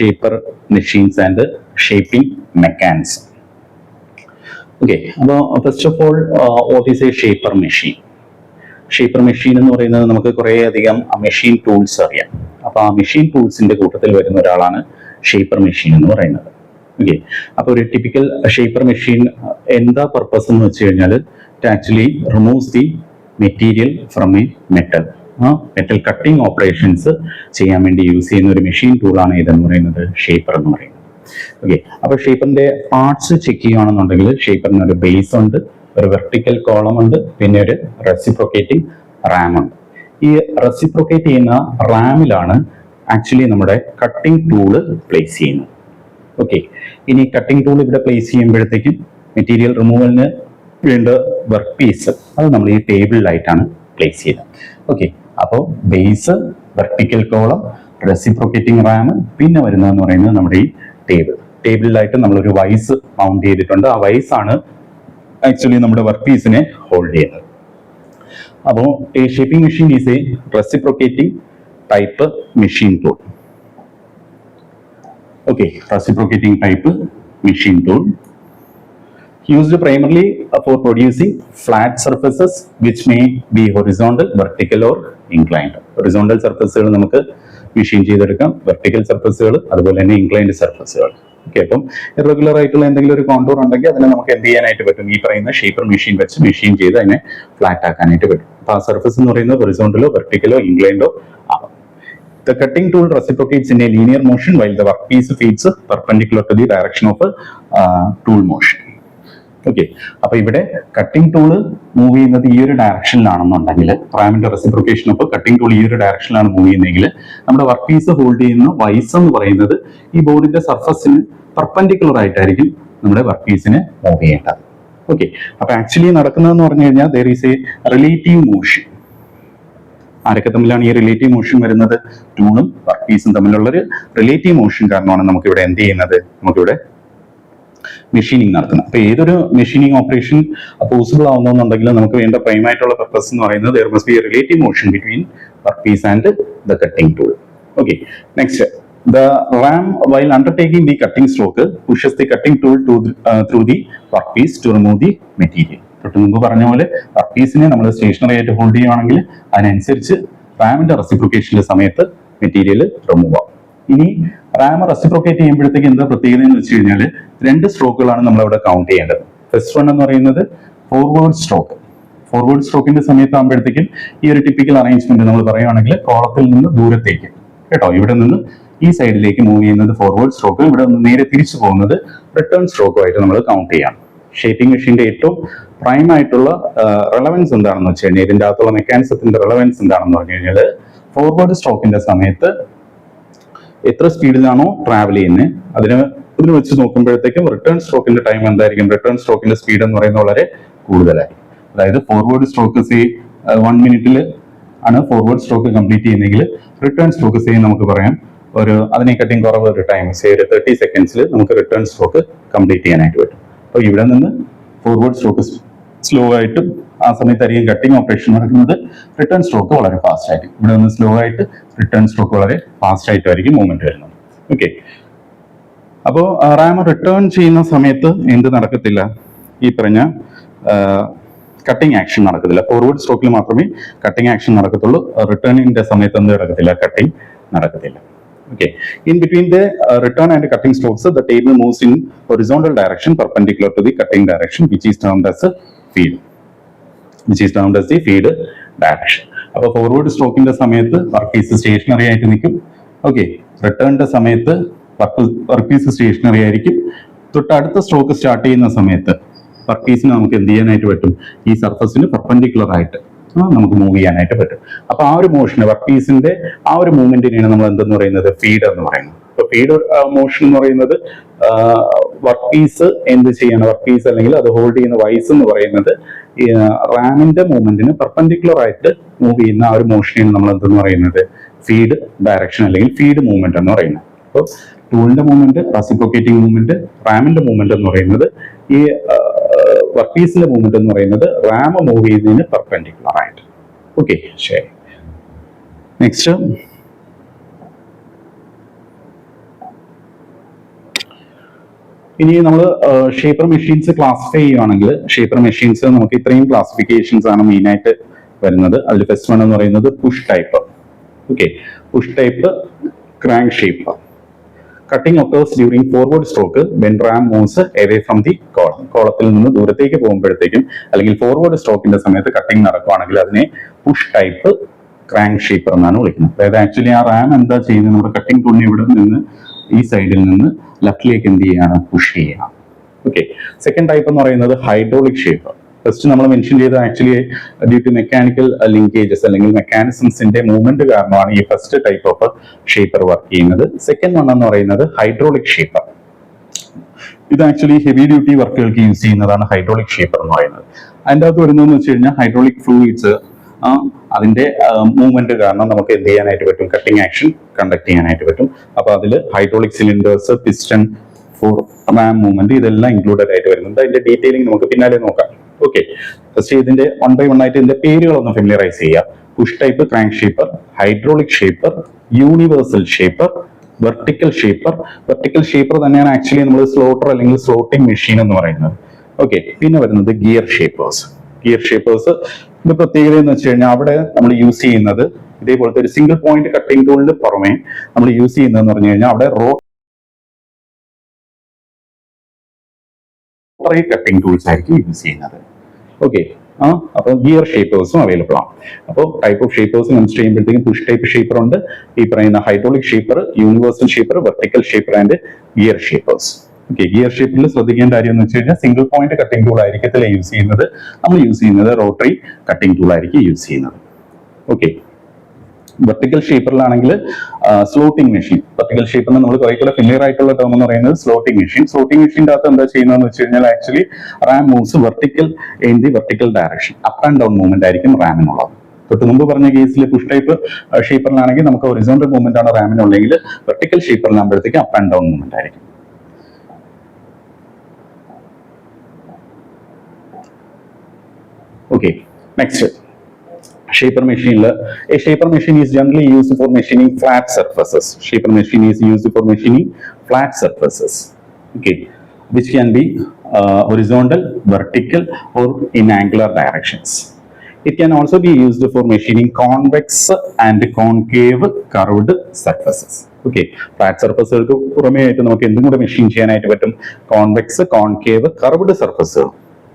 Shaper machines and shaping mechanism okay അപ്പോൾ first of all what is a shaper machine shaper machine എന്ന് പറയുന്നത് നമുക്ക് കുറേയധികം machine tools അറിയാം. അപ്പോൾ ആ മെഷീൻ ടൂൾസിന്റെ കൂട്ടത്തിൽ വരുന്ന ഒരാളാണ് ഷേപ്പർ മെഷീൻ എന്ന് പറയുന്നത്. ഓക്കെ അപ്പോൾ ഒരു ടിപ്പിക്കൽ ഷേപ്പർ മെഷീൻ എന്താ പർപ്പസ് എന്ന് വെച്ച് കഴിഞ്ഞാൽ it actually removes the material from a metal metal cutting operations ചെയ്യാൻ വേണ്ടി യൂസ് ചെയ്യുന്ന ഒരു മെഷീൻ ടൂളാണ് ഇതെന്ന് പറയുന്നത് ഷേപ്പർ എന്ന് പറയുന്നത്. ഓക്കെ അപ്പൊ ഷേപ്പറിന്റെ പാർട്സ് ചെക്ക് ചെയ്യുകയാണെന്നുണ്ടെങ്കിൽ ഷേപ്പറിന് ഒരു ബേസ് ഉണ്ട് ഒരു വെർട്ടിക്കൽ കോളം ഉണ്ട് പിന്നെ ഒരു റെസിപ്രോക്കേറ്റിംഗ് റാം ഉണ്ട്. ഈ റെസിപ്രോക്കേറ്റ് ചെയ്യുന്ന റാമിലാണ് ആക്ച്വലി നമ്മുടെ കട്ടിംഗ് ടൂൾ പ്ലേസ് ചെയ്യുന്നത്. ഓക്കെ ഇനി കട്ടിംഗ് ടൂൾ ഇവിടെ പ്ലേസ് ചെയ്യുമ്പോഴത്തേക്കും മെറ്റീരിയൽ റിമൂവലിന് വേണ്ട വർക്ക് പീസ് അത് നമ്മൾ ഈ ടേബിളിലായിട്ടാണ് പ്ലേസ് ചെയ്യുന്നത്. ഓക്കെ അപ്പോൾ base vertical column reciprocating ram പിന്നെ വരുന്നതെന്ന് പറയുന്നത് നമ്മുടെ ഈ ടേബിൾ ടേബിളിലായിട്ട് നമ്മളൊരു വൈസ് മൗണ്ട് ചെയ്തിട്ടുണ്ട്. ആ വൈസ് ആണ് ആക്ച്വലി നമ്മുടെ വർക്ക് പീസിനെ ഹോൾഡ് ചെയ്യുന്നത്. അപ്പോൾ ഈ shaping machine is a reciprocating type machine tool okay reciprocating type machine tool used primarily for for flat surfaces which may be horizontal, vertical or inclined. Horizontal സർഫസുകൾ നമുക്ക് machine ചെയ്തെടുക്കാം. Vertical സർഫസുകൾ അതുപോലെ തന്നെ inclined സർഫസുകൾ okay അപ്പം irregular ആയിട്ടുള്ള എന്തെങ്കിലും ഒരു കോണ്ടൂർ ഉണ്ടെങ്കിൽ അതിനെ നമുക്ക് എന്ത് ചെയ്യാനായിട്ട് പറ്റും? ഈ പറയുന്ന ഷേപ്പർ മെഷീൻ വെച്ച് മെഷീൻ ചെയ്ത് അതിനെ ഫ്ലാറ്റ് ആക്കാനായിട്ട് പറ്റും. അപ്പൊ ആ സർഫസ് എന്ന് പറയുന്നത് ഹൊറിസോണ്ടലോ വെർട്ടിക്കലോ ഇൻക്ലൈൻഡോ ആവാം. The cutting tool reciprocates in a linear motion while the workpiece feeds perpendicular to the direction of a uh, tool motion. Okay അപ്പൊ ഇവിടെ കട്ടിംഗ് ടൂൾ മൂവ് ചെയ്യുന്നത് ഈ ഒരു ഡയറക്ഷനിലാണെന്നുണ്ടെങ്കിൽ റാമിന്റെ റെസിപ്രിക്കേഷൻ ഒപ്പം കട്ടിംഗ് ടൂൾ ഈ ഒരു ഡയറക്ഷനിലാണ് മൂവ് ചെയ്യുന്നതെങ്കിൽ നമ്മുടെ വർക്ക് പീസ് ഹോൾഡ് ചെയ്യുന്ന വൈസ് എന്ന് പറയുന്നത് ഈ ബോർഡിന്റെ സർഫസിന് പെർപെൻഡിക്കുലർ ആയിട്ടായിരിക്കും നമ്മുടെ വർക്ക് പീസിന് മൂവ് ചെയ്യേണ്ടത്. ഓക്കെ അപ്പൊ ആക്ച്വലി നടക്കുന്നതെന്ന് പറഞ്ഞു കഴിഞ്ഞാൽ there is a relative motion ആരൊക്കെ തമ്മിലാണ് ഈ റിലേറ്റീവ് മോഷൻ വരുന്നത്? ടൂളും വർക്ക് പീസും തമ്മിലുള്ള ഒരു റിലേറ്റീവ് മോഷൻ കാരണമാണ് നമുക്ക് ഇവിടെ എന്ത് ചെയ്യുന്നത്? നമുക്കിവിടെ മെഷീനിങ് നടത്തുന്നത് അപ്പൊ ഏതൊരു മെഷീനിങ് ഓപ്പറേഷൻ പോസിബിൾ ആവുന്നുണ്ടെങ്കിൽ നമുക്ക് വേണ്ട പ്രൈം ആയിട്ടുള്ള പർപ്പസ് എന്ന് പറയുന്നത് be relative motion between work piece and the cutting tool okay next the ram while undertaking the cutting stroke, pushes the cutting tool to through the workpiece to remove the material. തൊട്ട് മുമ്പ് പറഞ്ഞ പോലെ work പീസിനെ നമ്മൾ stationery ആയിട്ട് hold ചെയ്യുകയാണെങ്കിൽ അതിനനുസരിച്ച് റാമിന്റെ റെസിപ്രിക്കേഷന്റെ സമയത്ത് material remove ആവും. ഇനി റാമർ റെസിപ്രോക്കേറ്റ് ചെയ്യുമ്പോഴത്തേക്ക് എന്താ പ്രത്യേകത എന്ന് വെച്ച് കഴിഞ്ഞാൽ രണ്ട് സ്ട്രോക്കുകളാണ് നമ്മൾ അവിടെ കൗണ്ട് ചെയ്യേണ്ടത്. ഫസ്റ്റ് വൺ എന്ന് പറയുന്നത് ഫോർവേഡ് സ്ട്രോക്ക് ഫോർവേഡ് സ്ട്രോക്കിന്റെ സമയത്ത് ആകുമ്പോഴത്തേക്കും ഈ ഒരു ടിപ്പിക്കൽ അറേഞ്ച്മെന്റ് നമ്മൾ പറയുകയാണെങ്കിൽ കോളത്തിൽ നിന്ന് ദൂരത്തേക്ക്. കേട്ടോ? ഇവിടെ നിന്ന് ഈ സൈഡിലേക്ക് മൂവ് ചെയ്യുന്നത് ഫോർവേഡ് സ്ട്രോക്ക് ഇവിടെ നിന്ന് നേരെ തിരിച്ചു പോകുന്നത് റിട്ടേൺ സ്ട്രോക്കുമായിട്ട് നമ്മൾ കൗണ്ട് ചെയ്യാം ഷേപ്പിംഗ് മെഷീന്റെ ഏറ്റവും പ്രൈം ആയിട്ടുള്ള റെലവൻസ് എന്താണെന്ന് വെച്ച് കഴിഞ്ഞാൽ ഇതിന്റെ അകത്തുള്ള മെക്കാനിസത്തിന്റെ റെലവൻസ് എന്താണെന്ന് പറഞ്ഞു കഴിഞ്ഞാൽ ഫോർവേഡ് സ്ട്രോക്കിന്റെ സമയത്ത് എത്ര സ്പീഡിലാണോ ട്രാവൽ ചെയ്യുന്നത് അതിന് ഇതിന് വെച്ച് നോക്കുമ്പോഴത്തേക്കും റിട്ടേൺ സ്ട്രോക്കിന്റെ ടൈം എന്തായിരിക്കും? റിട്ടേൺ സ്ട്രോക്കിന്റെ സ്പീഡ് എന്ന് പറയുന്നത് വളരെ കൂടുതലായി അതായത് ഫോർവേഡ് സ്ട്രോക്ക് സി വൺ മിനിറ്റിൽ ആണ് ഫോർവേഡ് സ്ട്രോക്ക് കംപ്ലീറ്റ് ചെയ്യുന്നെങ്കിൽ റിട്ടേൺ സ്ട്രോക്ക് സി നമുക്ക് പറയാം. ഒരു അതിനെക്കാട്ടിയും കുറവ് ഒരു ടൈം സേ ഒരു തേർട്ടി സെക്കൻഡ്സിൽ നമുക്ക് റിട്ടേൺ സ്ട്രോക്ക് കംപ്ലീറ്റ് ചെയ്യാനായിട്ട് പറ്റും. അപ്പോൾ ഇവിടെ നിന്ന് ഫോർവേഡ് സ്ട്രോക്ക് സ്ലോ ആയിട്ടും ആ സമയത്തായിരിക്കും കട്ടിങ് ഓപ്പറേഷൻ നടക്കുന്നത്. റിട്ടേൺ സ്ട്രോക്ക് വളരെ ഫാസ്റ്റ് ആയിരിക്കും. ഇവിടെ നിന്ന് സ്ലോ ആയിട്ട് റിട്ടേൺ സ്ട്രോക്ക് വളരെ ഫാസ്റ്റ് ആയിട്ടായിരിക്കും മൂവ്മെന്റ് വരുന്നത്. ഓക്കെ അപ്പോൾ റാമ റിട്ടേൺ ചെയ്യുന്ന സമയത്ത് എന്ത് നടക്കത്തില്ല? ഈ പറഞ്ഞ കട്ടിങ് ആക്ഷൻ നടക്കത്തില്ല. ഫോർവേഡ് സ്ട്രോക്കിൽ മാത്രമേ കട്ടിങ് ആക്ഷൻ നടക്കത്തുള്ളൂ. റിട്ടേണിന്റെ സമയത്ത് എന്ത് നടക്കത്തില്ല? കട്ടിങ് നടക്കത്തില്ല. Okay in between the return and cutting strokes the table moves in horizontal direction perpendicular to the cutting direction which is term thus as a is down is the feed direction feed അപ്പൊ forward സ്ട്രോക്കിന്റെ സമയത്ത് work piece stationery ആയിട്ട് നിൽക്കും. Okay റിട്ടേണിന്റെ സമയത്ത് work piece stationery ആയിരിക്കും. തൊട്ട് അടുത്ത stroke start ചെയ്യുന്ന സമയത്ത് വർക്ക് പീസിന് നമുക്ക് എന്ത് ചെയ്യാനായിട്ട് പറ്റും? ഈ സർഫസിന് പെർപ്പൻഡിക്കുലർ ആയിട്ട് നമുക്ക് മൂവ് ചെയ്യാനായിട്ട് പറ്റും. അപ്പൊ ആ ഒരു മോഷന് വർക്ക് പീസിന്റെ ആ ഒരു മൂവ്മെന്റിനെയാണ് നമ്മൾ എന്തെന്ന് പറയുന്നത്? ഫീഡ് എന്ന് പറയുന്നത്. അപ്പൊ ഫീഡ് മോഷൻ എന്ന് പറയുന്നത് വർക്ക് പീസ് എന്ത് ചെയ്യണം? വർക്ക് പീസ് അല്ലെങ്കിൽ അത് ഹോൾഡ് ചെയ്യുന്ന വൈസ് എന്ന് പറയുന്നത് റാമിന്റെ മൂവ്മെന്റിന് പെർപെൻഡിക്കുലർ ആയിട്ട് മൂവ് ചെയ്യുന്ന ആ ഒരു മോഷനെയാണ് നമ്മൾ എന്തെന്ന് പറയുന്നത്? ഫീഡ് ഡയറക്ഷൻ അല്ലെങ്കിൽ ഫീഡ് മൂവ്മെന്റ് എന്ന് പറയുന്നത്. അപ്പോൾ ടൂളിന്റെ മൂവ്മെന്റ് റെസിപ്രോക്കേറ്റിംഗ് മൂവ്മെന്റ് റാമിന്റെ മൂവ്മെന്റ് എന്ന് പറയുന്നത് ഈ വർക്ക് പീസിന്റെ മൂവ്മെന്റ് എന്ന് പറയുന്നത് റാം മൂവ് ചെയ്യുന്നതിന് പെർപെൻഡിക്കുലർ ആയിട്ട്. ഓക്കെ ശരി. നെക്സ്റ്റ് ഇനി നമ്മൾ ഷേപ്പർ മെഷീൻസ് ക്ലാസിഫൈ ചെയ്യുകയാണെങ്കിൽ ഷേപ്പർ മെഷീൻസ് നമുക്ക് ഇത്രയും ക്ലാസിഫിക്കേഷൻസ് ആണ് മെയിൻ ആയിട്ട് വരുന്നത്. അതിൽ ഫസ്റ്റ് വൺ എന്ന് പറയുന്നത് push type okay push type crank shape cutting occurs during forward stroke when ram moves away from the column കോളത്തിൽ നിന്ന് ദൂരത്തേക്ക് പോകുമ്പോഴത്തേക്കും അല്ലെങ്കിൽ ഫോർവേഡ് സ്ട്രോക്കിന്റെ സമയത്ത് കട്ടിംഗ് നടക്കുവാണെങ്കിൽ അതിനെ പുഷ് ടൈപ്പ് ക്രാങ്ക് ഷേപ്പർ എന്നാണ് വിളിക്കുന്നത്. അതായത് ആക്ച്വലി ആ റാം എന്താ ചെയ്യുന്നത്? നമ്മുടെ കട്ടിംഗ് തുണി ഇവിടെ നിന്ന് ഈ സൈഡിൽ നിന്ന് ലെഫ്റ്റിലേക്ക് എന്ത് ചെയ്യാണ്? പുഷ് ചെയ്യണം. ഓക്കെ സെക്കൻഡ് ടൈപ്പ് എന്ന് പറയുന്നത് ഹൈഡ്രോളിക് ഷേപ്പ് ഫസ്റ്റ് നമ്മൾ മെൻഷൻ ചെയ്ത actually due to mechanical linkages അല്ലെങ്കിൽ മെക്കാനിസംസിന്റെ മൂവ്മെന്റ് കാരണമാണ് ഈ first type of shaper work ചെയ്യുന്നത്. സെക്കൻഡ് വൺ എന്ന് പറയുന്നത് ഹൈഡ്രോളിക് ഷേപ്പർ ഇത് ആക്ച്വലി ഹെവി ഡ്യൂട്ടി വർക്കുകൾക്ക് യൂസ് ചെയ്യുന്നതാണ് ഹൈഡ്രോളിക് ഷേപ്പർ എന്ന് പറയുന്നത്. അതിന്റെ അകത്ത് വരുന്നതെന്ന് വെച്ച് കഴിഞ്ഞാൽ ഹൈഡ്രോളിക് ഫ്ലൂയിഡ്സ് അതിന്റെ മൂവ്മെന്റ് കാരണം നമുക്ക് എന്ത് ചെയ്യാനായിട്ട് പറ്റും? കട്ടിംഗ് ആക്ഷൻ കണ്ടക്ട് ചെയ്യാനായിട്ട് പറ്റും. അപ്പോൾ അതിൽ hydraulic cylinders piston for ram movement ഇതെല്ലാം ഇൻക്ലൂഡഡ് ആയിട്ട് വരുന്നുണ്ട്. അതിന്റെ ഡീറ്റെയിലിംഗ് നമുക്ക് പിന്നാലെ നോക്കാം. ഓക്കെ ഫസ്റ്റ് ഇതിന്റെ വൺ ബൈ വൺ ആയിട്ട് ഇതിന്റെ പേരുകളൊന്ന് ഫെമിലറൈസ് ചെയ്യാം. Push type crank shaper hydraulic shaper universal shaper vertical shaper vertical shaper തന്നെയാണ് ആക്ച്വലി നമ്മൾ സ്ലോട്ടർ അല്ലെങ്കിൽ സ്ലോട്ടിംഗ് മെഷീൻ എന്ന് പറയുന്നത്. ഓക്കെ പിന്നെ വരുന്നത് ഗിയർ ഷേപ്പേഴ്സ് ഗിയർ ഷേപ്പേഴ്സ് ഇത് പ്രത്യേകത എന്ന് വെച്ച് കഴിഞ്ഞാൽ അവിടെ നമ്മൾ യൂസ് ചെയ്യുന്നത് ഇതേപോലത്തെ ഒരു സിംഗിൾ പോയിന്റ് കട്ടിംഗ് ടൂളിന് പുറമെ നമ്മൾ യൂസ് ചെയ്യുന്നതെന്ന് പറഞ്ഞു കഴിഞ്ഞാൽ അവിടെ റോ റോട്ടറി കട്ടിംഗ് ടൂൾസ് ആയിരിക്കും യൂസ് ചെയ്യുന്നത്. ഓക്കെ ആ അപ്പോൾ ഗിയർ ഷേപ്പേഴ്സും അവൈലബിൾ ആണ്. അപ്പോൾ ടൈപ്പ് ഓഫ് ഷേപ്പേഴ്സ് കൺസിഡർ ചെയ്യുമ്പോഴത്തേക്കും പുഷ് ടൈപ്പ് ഷേപ്പർ ഉണ്ട്. ഈ പറയുന്ന hydraulic shaper universal shaper vertical shaper and gear shapers okay gear ഷേപ്പിൽ ശ്രദ്ധിക്കേണ്ട കാര്യം എന്ന് വെച്ച് കഴിഞ്ഞാൽ സിംഗിൾ പോയിന്റ് കട്ടിംഗ് ടൂൾ ആയിരിക്കത്തില്ല യൂസ് ചെയ്യുന്നത്? നമ്മൾ യൂസ് ചെയ്യുന്നത് റോട്ടറി കട്ടിംഗ് ടൂൾ ആയിരിക്കും യൂസ് ചെയ്യുന്നത്. ഓക്കെ വെർട്ടിക്കൽ ഷേപ്പറിലാണെങ്കിൽ സ്ലോട്ടിംഗ് മെഷീൻ വെർട്ടിക്കൽ ഷേപ്പറിന് നമ്മൾ കുറെ കൂടെ ഫില്ലിയർ ആയിട്ടുള്ള ടേം എന്ന് പറയുന്നത് സ്ലോട്ടിംഗ് മെഷീൻ സ്ലോട്ടിംഗ് മെഷീന്റെ അകത്ത് എന്താ ചെയ്യുന്നതെന്ന് വെച്ച് കഴിഞ്ഞാൽ actually ram moves vertical in the vertical direction up and down movement ആയിരിക്കും റാമിനുള്ളത് തൊട്ട് മുമ്പ് പറഞ്ഞ കേസിൽ പുഷ് ടൈപ്പ് ഷേപ്പറിലാണെങ്കിൽ നമുക്ക് ഒറിസോണ്ടൽ മൂവ്മെന്റ് ആണ് റാമിനുള്ളെങ്കിൽ വെർട്ടിക്കൽ ഷേപ്പറിലാകുമ്പോഴത്തേക്ക് അപ്പ് ആൻഡ് ഡൗൺ മൂവ്മെന്റ് ആയിരിക്കും. Okay, next. Shaper machine. A shaper machine is generally used for machining flat surfaces. Shaper machine is used for machining flat surfaces. Okay, which can be uh, horizontal, vertical, or in angular directions. It can also be used for machining convex and concave curved surfaces. Okay flat സർഫസുകൾക്ക് പുറമേ ആയിട്ട് നമുക്ക് എന്തും കൂടെ machine ചെയ്യാനായിട്ട് പറ്റും convex concave curved സർഫസുകൾ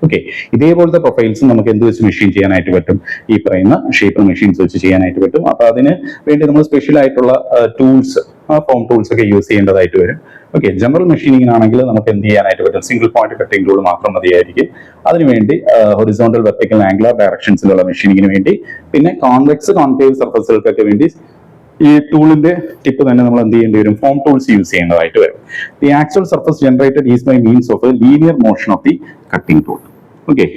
okay ഇതേപോലത്തെ profiles നമുക്ക് എന്ത് വെച്ച് മെഷീൻ ചെയ്യാനായിട്ട് പറ്റും? ഈ പറയുന്ന ഷേപ്പർ മെഷീൻസ് വെച്ച് ചെയ്യാനായിട്ട് പറ്റും. അപ്പൊ അതിന് വേണ്ടി നമ്മൾ സ്പെഷ്യൽ ആയിട്ടുള്ള ടൂൾസ് ഫോം ടൂൾസ് ഒക്കെ യൂസ് ചെയ്യേണ്ടതായിട്ട് വരും. ഓക്കെ ജനറൽ മെഷീനിങ്ങിനാണെങ്കിൽ നമുക്ക് എന്ത് ചെയ്യാനായിട്ട് പറ്റും? സിംഗിൾ പോയിന്റ് കട്ടിംഗ് ടൂൾ മാത്രം മതിയായിരിക്കും. അതിനുവേണ്ടി ഹൊറിസോണ്ടൽ വെർട്ടിക്കൽ ആംഗുലർ ഡയറക്ഷൻസിലുള്ള മെഷീനിങ്ങിന് വേണ്ടി പിന്നെ കോൺവെക്സ് കോൺകേവ് സർഫസുകൾക്കൊക്കെ വേണ്ടി ഈ ടൂളിന്റെ ടിപ്പ് തന്നെ നമ്മൾ എന്ത് ചെയ്യേണ്ടി വരും? ഫോം ടൂൾസ് യൂസ് ചെയ്യേണ്ടതായിട്ട് വരും. The actual surface generated is by means of linear motion of the cutting tool okay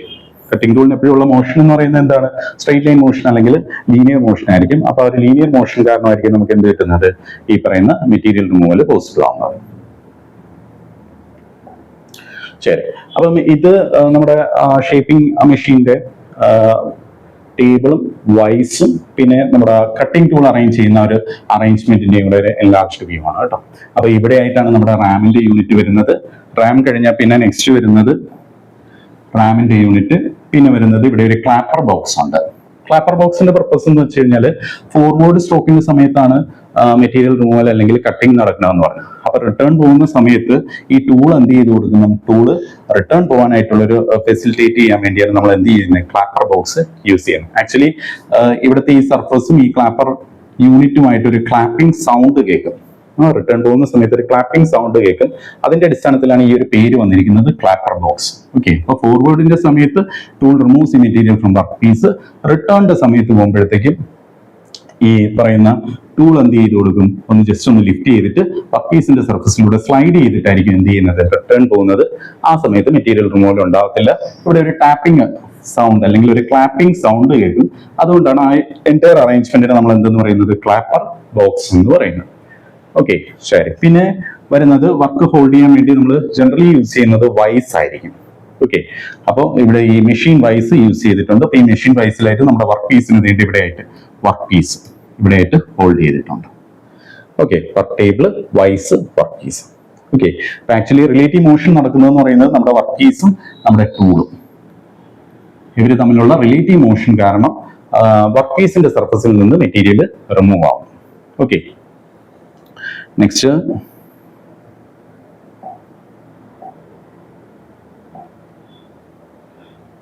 cutting ടൂളിന് എപ്പോഴുള്ള മോഷൻ എന്ന് പറയുന്നത് എന്താണ്? സ്ട്രെയിറ്റ് ലൈൻ മോഷൻ അല്ലെങ്കിൽ ലീനിയർ മോഷൻ ആയിരിക്കും. അപ്പൊ ആ ഒരു ലീനിയർ മോഷൻ കാരണമായിരിക്കും നമുക്ക് എന്ത് കിട്ടുന്നത്? ഈ പറയുന്ന മെറ്റീരിയൽ റിമൂവൽ പോസിബിൾ ആവുന്നത്. ശരി. അപ്പം ഇത് നമ്മുടെ ഷേപ്പിംഗ് മെഷീന്റെ ടേബിളും വൈസും പിന്നെ നമ്മുടെ കട്ടിംഗ് ടൂൾ അറേഞ്ച് ചെയ്യുന്ന ഒരു അറേഞ്ച്മെന്റിന്റെയും കൂടെ ഒരു എൻലാർജ്ഡ് വ്യൂ ആണ് കേട്ടോ. അപ്പൊ ഇവിടെ ആയിട്ടാണ് നമ്മുടെ റാമിന്റെ യൂണിറ്റ് വരുന്നത്. റാം കഴിഞ്ഞാൽ പിന്നെ നെക്സ്റ്റ് വരുന്നത് റാമിന്റെ യൂണിറ്റ്. പിന്നെ വരുന്നത് ഇവിടെ ഒരു ക്ലാപ്പർ ബോക്സ് ഉണ്ട്. ക്ലാപ്പർ ബോക്സിന്റെ പർപ്പസ് എന്ന് വെച്ച് കഴിഞ്ഞാൽ ഫോർവേഡ് സ്ട്രോക്കിന്റെ സമയത്താണ് മെറ്റീരിയൽ റിമൂവൽ അല്ലെങ്കിൽ കട്ടിങ് നടക്കണമെന്ന് പറഞ്ഞു അപ്പൊ റിട്ടേൺ പോകുന്ന സമയത്ത് ഈ ടൂൾ എന്ത് ചെയ്ത് കൊടുക്കണം ടൂൾ റിട്ടേൺ പോകാനായിട്ടുള്ള ഒരു ഫെസിലിറ്റേറ്റ് ചെയ്യാൻ വേണ്ടിയാണ് നമ്മൾ എന്ത് ചെയ്യുന്നത്? ക്ലാപ്പർ ബോക്സ് യൂസ് ചെയ്യണം ആക്ച്വലി ഇവിടുത്തെ ഈ സർഫസും ഈ ക്ലാപ്പർ യൂണിറ്റുമായിട്ട് ഒരു ക്ലാപ്പിംഗ് സൗണ്ട് കേൾക്കും. ആ റിട്ടേൺ പോകുന്ന സമയത്ത് ഒരു ക്ലാപ്പിംഗ് സൗണ്ട് കേൾക്കും. അതിന്റെ അടിസ്ഥാനത്തിലാണ് ഈ ഒരു പേര് വന്നിരിക്കുന്നത് ക്ലാപ്പർ ബോക്സ് ഓക്കെ അപ്പൊ ഫോർവേഡിന്റെ സമയത്ത് tool removes material from work piece റിട്ടേണിന്റെ സമയത്ത് പോകുമ്പോഴത്തേക്കും ഈ പറയുന്ന ടൂൾ എന്ത് ചെയ്ത് കൊടുക്കും? ഒന്ന് ജസ്റ്റ് ഒന്ന് ലിഫ്റ്റ് ചെയ്തിട്ട് പപ്പീസിന്റെ പീസിന്റെ സർഫസിലൂടെ സ്ലൈഡ് ചെയ്തിട്ടായിരിക്കും എന്ത് ചെയ്യുന്നത്? റിട്ടേൺ പോകുന്നത്. ആ സമയത്ത് മെറ്റീരിയൽ റിമൂവൽ ഉണ്ടാകത്തില്ല. ഇവിടെ ഒരു ടാപ്പിംഗ് സൗണ്ട് അല്ലെങ്കിൽ ഒരു ക്ലാപ്പിംഗ് സൗണ്ട് കേൾക്കും. അതുകൊണ്ടാണ് ആ എന്റയർ അറേഞ്ച്മെന്റിനെ നമ്മൾ എന്തെന്ന് പറയുന്നത്? ക്ലാപ്പർ ബോക്സ് എന്ന് പറയുന്നത്. ഓക്കെ ശരി. പിന്നെ വരുന്നത് വർക്ക് ഹോൾഡ് ചെയ്യാൻ വേണ്ടി നമ്മൾ ജനറലി യൂസ് ചെയ്യുന്നത് വൈസ് ആയിരിക്കും. ഓക്കെ അപ്പോൾ ഇവിടെ ഈ മെഷീൻ വൈസ് യൂസ് ചെയ്തിട്ടുണ്ട്. അപ്പോൾ ഈ മെഷീൻ വൈസിലായിട്ട് നമ്മുടെ വർക്ക് പീസിന് വേണ്ടി ഇവിടെ ആയിട്ട് വർക്ക് പീസ് ഇവിടെ ആയിട്ട് ഹോൾഡ് ചെയ്തിട്ടുണ്ട്. Okay work table vice work piece okay അപ്പൊ ആക്ച്വലി റിലേറ്റീവ് മോഷൻ നടക്കുന്നതെന്ന് പറയുന്നത് നമ്മുടെ വർക്ക് പീസും നമ്മുടെ ടൂളും ഇവർ തമ്മിലുള്ള റിലേറ്റീവ് മോഷൻ കാരണം വർക്ക് പീസിന്റെ സർഫസിൽ നിന്ന് മെറ്റീരിയൽ റിമൂവ് ആവും. ഓക്കെ നെക്സ്റ്റ്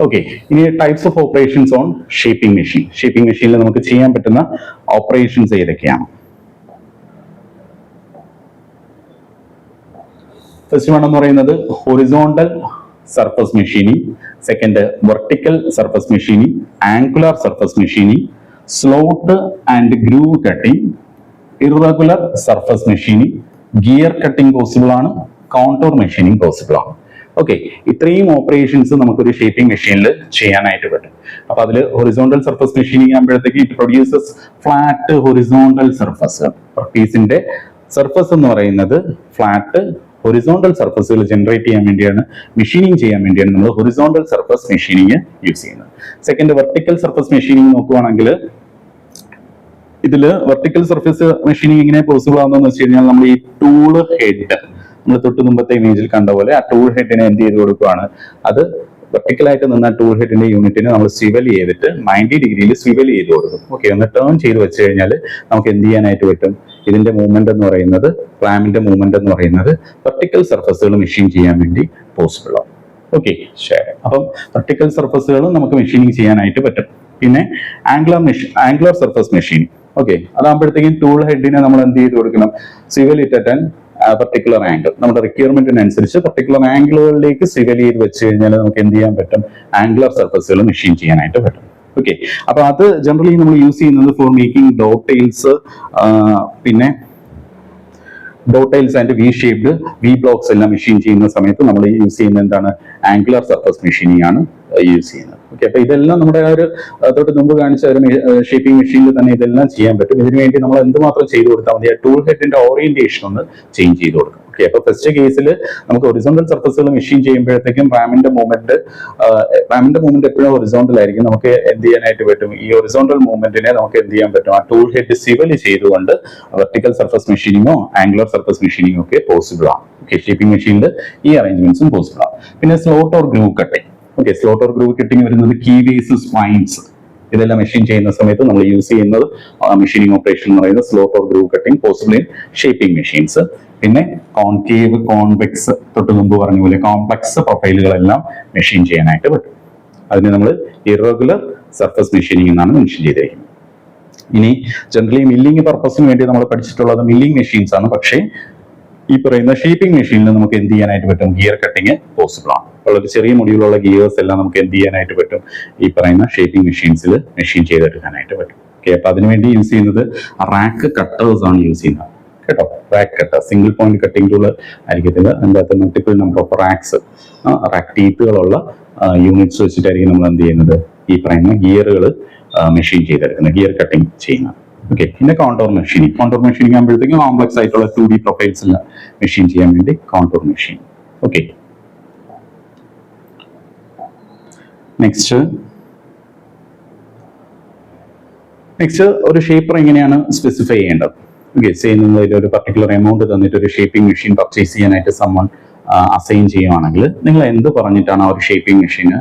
ഓക്കെ ഇനി types of operations on shaping machine shaping മെഷീനിൽ നമുക്ക് ചെയ്യാൻ പറ്റുന്ന ഓപ്പറേഷൻസ് ഏതൊക്കെയാണ്? ഫസ്റ്റ് വൺ എന്ന് പറയുന്നത് horizontal surface machining second vertical surface machining angular surface machining slot and groove cutting irregular surface machining gear cutting possible ആണ് contour machining possible ആണ്. Okay ഇത്രയും ഓപ്പറേഷൻസ് നമുക്കൊരു ഷേപ്പിംഗ് മെഷീനിൽ ചെയ്യാനായിട്ട് പറ്റും. അപ്പൊ അതിൽ ഹൊറിസോണ്ടൽ സർഫസ് മെഷീനിങ് ആകുമ്പോഴത്തേക്ക് it produces flat horizontal surface പീസിന്റെ സർഫസ് എന്ന് പറയുന്നത് ഫ്ലാറ്റ് ഹൊറിസോണ്ടൽ സർഫസുകൾ ജനറേറ്റ് ചെയ്യാൻ വേണ്ടിയാണ് മെഷീനിങ് ചെയ്യാൻ വേണ്ടിയാണ് നമ്മൾ ഹൊറിസോണ്ടൽ സർഫസ് മെഷീനിങ് യൂസ് ചെയ്യുന്നത്. സെക്കൻഡ് വെർട്ടിക്കൽ സർഫസ് മെഷീനിങ് നോക്കുവാണെങ്കിൽ ഇതിൽ വെർട്ടിക്കൽ സർഫേസ് മെഷീനിങ് എങ്ങനെ പോസിബിൾ ആവുന്നതെന്ന് വെച്ച് കഴിഞ്ഞാൽ നമ്മൾ ഈ ടൂൾ ഹെഡ് നമ്മൾ തൊട്ട് മുമ്പത്തെ ഇമേജിൽ കണ്ട പോലെ ആ ടൂൾ ഹെഡിനെ എന്ത് ചെയ്ത് കൊടുക്കുകയാണ് അത് വെർട്ടിക്കൽ ആയിട്ട് നിന്ന ടൂൾ ഹെഡിന്റെ യൂണിറ്റിനെ നമ്മൾ സ്വിവൽ ചെയ്തിട്ട് നയന്റി ഡിഗ്രിയിൽ സ്വിവൽ ചെയ്ത് കൊടുക്കും. ഓക്കെ ഒന്ന് ടേൺ ചെയ്ത് വെച്ച് കഴിഞ്ഞാൽ നമുക്ക് എന്ത് ചെയ്യാനായിട്ട് പറ്റും? ഇതിന്റെ മൂവ്മെന്റ് എന്ന് പറയുന്നത് ക്ലാമിന്റെ മൂവ്മെന്റ് എന്ന് പറയുന്നത് വെർട്ടിക്കൽ സർഫസുകൾ മെഷീൻ ചെയ്യാൻ വേണ്ടി പോസിബിൾ ആണ്. ഓക്കെ ശരി. അപ്പം വെർട്ടിക്കൽ സർഫസുകൾ നമുക്ക് മെഷീനിങ് ചെയ്യാനായിട്ട് പറ്റും. പിന്നെ angular machine angular surface machining okay അതാകുമ്പോഴത്തേക്കും tool ഹെഡിനെ നമ്മൾ എന്ത് ചെയ്ത് കൊടുക്കണം? Swivel it at particular angle നമ്മുടെ റിക്വയർമെന്റിനനുസരിച്ച് പർട്ടിക്കുലർ ആംഗിളുകളിലേക്ക് സിവൽ ചെയ്ത് വെച്ച് കഴിഞ്ഞാൽ നമുക്ക് എന്ത് ചെയ്യാൻ പറ്റും? ആംഗുലർ സർഫസുകൾ മെഷീൻ ചെയ്യാനായിട്ട് പറ്റും. ഓക്കെ അപ്പൊ അത് ജനറലി നമ്മൾ യൂസ് ചെയ്യുന്നത് ഫോർ മേക്കിംഗ് ഡോട്ടെയിൽസ് പിന്നെ dovetails and V shaped V blocks എല്ലാം മെഷീൻ ചെയ്യുന്ന സമയത്ത് നമ്മൾ യൂസ് ചെയ്യുന്ന എന്താണ്? ആംഗുലർ സർഫസ് മെഷീനിങ് ആണ് യൂസ് ചെയ്യുന്നത്. ഓക്കെ അപ്പൊ ഇതെല്ലാം നമ്മുടെ ആ ഒരു തൊട്ട് മുമ്പ് കാണിച്ച ഒരു ഷേപ്പിംഗ് മെഷീനിൽ തന്നെ ഇതെല്ലാം ചെയ്യാൻ പറ്റും. ഇതിനു വേണ്ടി നമ്മൾ എന്തുമാത്രം ചെയ്തു കൊടുത്താൽ മതി? ആ ടൂൾ ഹെഡിന്റെ ഓറിയന്റേഷൻ ഒന്ന് ചേഞ്ച് ചെയ്ത് കൊടുക്കും ഓക്കെ അപ്പൊ ഫസ്റ്റ് കേസിൽ നമുക്ക് ഒറിസോണ്ടൽ സർഫസുകൾ മെഷീൻ ചെയ്യുമ്പോഴത്തേക്കും റാമിന്റെ മൂവ്മെന്റ് റാമിന്റെ മൂവ്മെന്റ് എപ്പോഴും ഒറിസോണ്ടൽ ആയിരിക്കും. നമുക്ക് എന്ത് ചെയ്യാനായിട്ട് പറ്റും? ഈ ഒറിസോണ്ടൽ മൂവ്മെന്റിനെ നമുക്ക് എന്ത് ചെയ്യാൻ പറ്റും? ആ ടൂൾ ഹെഡ് സിവൽ ചെയ്തുകൊണ്ട് വെർട്ടിക്കൽ സർഫസ് മെഷീനിങ്ങോ ആംഗുലർ സർഫസ് മെഷീനിങ്ങോ ഒക്കെ പോസിബിൾ ആണ്. ഓക്കെ ഷേപ്പിംഗ് മെഷീനിൽ ഈ അറേഞ്ച്മെന്റ്സും പോസിബിൾ ആണ്. പിന്നെ slot or groove cutting okay slotter groove cutting വരുന്നത് കീവേസ് സ്പൈൻസ് ഇതെല്ലാം മെഷീൻ ചെയ്യുന്ന സമയത്ത് നമ്മൾ യൂസ് ചെയ്യുന്നത് മെഷീനിങ് ഓപ്പറേഷൻ എന്ന് പറയുന്നത് slot or groove cutting possible shaping machines പിന്നെ കോൺകേവ് കോൺവെക്സ് തൊട്ട് മുമ്പ് പറഞ്ഞ പോലെ കോംപ്ലക്സ് പ്രൊഫൈലുകളെല്ലാം മെഷീൻ ചെയ്യാനായിട്ട് പറ്റും. അതിന് നമ്മൾ ഇറഗുലർ സർഫസ് മെഷീനിങ് എന്നാണ് മെൻഷൻ ചെയ്തിരിക്കുന്നത് ഇനി ജനറലി മില്ലിംഗ് പർപ്പസിന് വേണ്ടി നമ്മൾ പഠിച്ചിട്ടുള്ളത് മില്ലിംഗ് മെഷീൻസ് ആണ്. പക്ഷേ ഈ പറയുന്ന ഷേപ്പിംഗ് മെഷീനിൽ നമുക്ക് എന്ത് ചെയ്യാനായിട്ട് പറ്റും? ഗിയർ കട്ടിങ് പോസിബിൾ ആണ്. വളരെ ചെറിയ മുടിയിലുള്ള ഗിയേഴ്സ് എല്ലാം നമുക്ക് എന്ത് ചെയ്യാനായിട്ട് പറ്റും? ഈ പറയുന്ന ഷേപ്പിംഗ് മെഷീൻസിൽ മെഷീൻ ചെയ്തെടുക്കാനായിട്ട് പറ്റും. ഓക്കെ അപ്പൊ അതിനുവേണ്ടി യൂസ് ചെയ്യുന്നത് റാക്ക് കട്ടേഴ്സ് ആണ് യൂസ് ചെയ്യുന്നത്. കേട്ടോ? Rack cutter single point cutting tool ആയിരിക്കത്തില്ല. അതിന്റെ അകത്ത് multiple number of racks rack ടീപ്പുകളുള്ള units വെച്ചിട്ടായിരിക്കും നമ്മൾ എന്ത് ചെയ്യുന്നത്? ഈ പറയുന്ന ഗിയറുകൾ മെഷീൻ ചെയ്തെടുക്കുന്നത് ഗിയർ കട്ടിംഗ് ചെയ്യുന്നത്. ഓക്കെ പിന്നെ കോണ്ടോർ മെഷീനിങ് കോണ്ടോർ മെഷീനിങ് ആകുമ്പോഴത്തേക്കും കോംപ്ലക്സ് ആയിട്ടുള്ള ടു ഡി പ്രൊഫൈൽസ് ഉള്ള മെഷീൻ ചെയ്യാൻ വേണ്ടി contour machine okay next next ഒരു ഷേപ്പർ എങ്ങനെയാണ് സ്പെസിഫൈ ചെയ്യേണ്ടത്? ഓക്കെ ചെയ്യുന്നതിൽ ഒരു പർട്ടിക്കുലർ എമൗണ്ട് തന്നിട്ട് ഒരു ഷേപ്പിംഗ് മെഷീൻ പർച്ചേസ് ചെയ്യാനായിട്ട് സമ്മൺ അസൈൻ ചെയ്യുവാണെങ്കിൽ നിങ്ങൾ എന്ത് പറഞ്ഞിട്ടാണ് ആ ഒരു ഷേപ്പിംഗ് മെഷീന്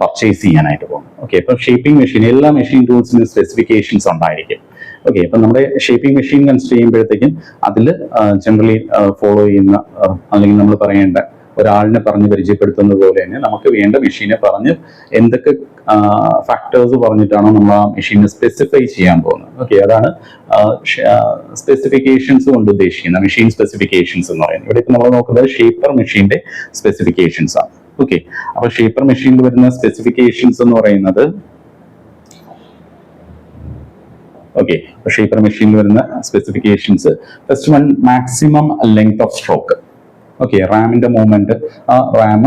പർച്ചേസ് ചെയ്യാനായിട്ട് പോകുന്നത്? ഓക്കെ അപ്പൊ ഷേപ്പിംഗ് മെഷീൻ എല്ലാ മെഷീൻ ടൂൾസിനും സ്പെസിഫിക്കേഷൻസ് ഉണ്ടായിരിക്കും. ഓക്കെ അപ്പം നമ്മുടെ ഷേപ്പിംഗ് മെഷീൻ കൺസിഡർ ചെയ്യുമ്പോഴത്തേക്കും അതിൽ ജനറലി ഫോളോ ചെയ്യുന്ന അല്ലെങ്കിൽ നമ്മൾ പറയേണ്ട ഒരാളിനെ പറഞ്ഞ് പരിചയപ്പെടുത്തുന്നത് പോലെ തന്നെ നമുക്ക് വേണ്ട മെഷീനെ പറഞ്ഞ് എന്തൊക്കെ ഫാക്ടേഴ്സ് പറഞ്ഞിട്ടാണോ നമ്മൾ ആ മെഷീനെ സ്പെസിഫൈ ചെയ്യാൻ പോകുന്നത്. ഓക്കെ അതാണ് സ്പെസിഫിക്കേഷൻസ് കൊണ്ട് ഉദ്ദേശിക്കുന്ന മെഷീൻ സ്പെസിഫിക്കേഷൻസ് എന്ന് പറയുന്നത്. ഇവിടെ ഇപ്പൊ നമ്മൾ നോക്കുന്നത് ഷേപ്പർ മെഷീന്റെ സ്പെസിഫിക്കേഷൻസ് ആണ്. ഓക്കെ അപ്പൊ ഷേപ്പർ മെഷീനിൽ വരുന്ന സ്പെസിഫിക്കേഷൻസ് എന്ന് പറയുന്നത് ഓക്കെ ഷേപ്പർ മെഷീനിൽ വരുന്ന specifications first one maximum length of stroke okay റാമിന്റെ movement ആ റാം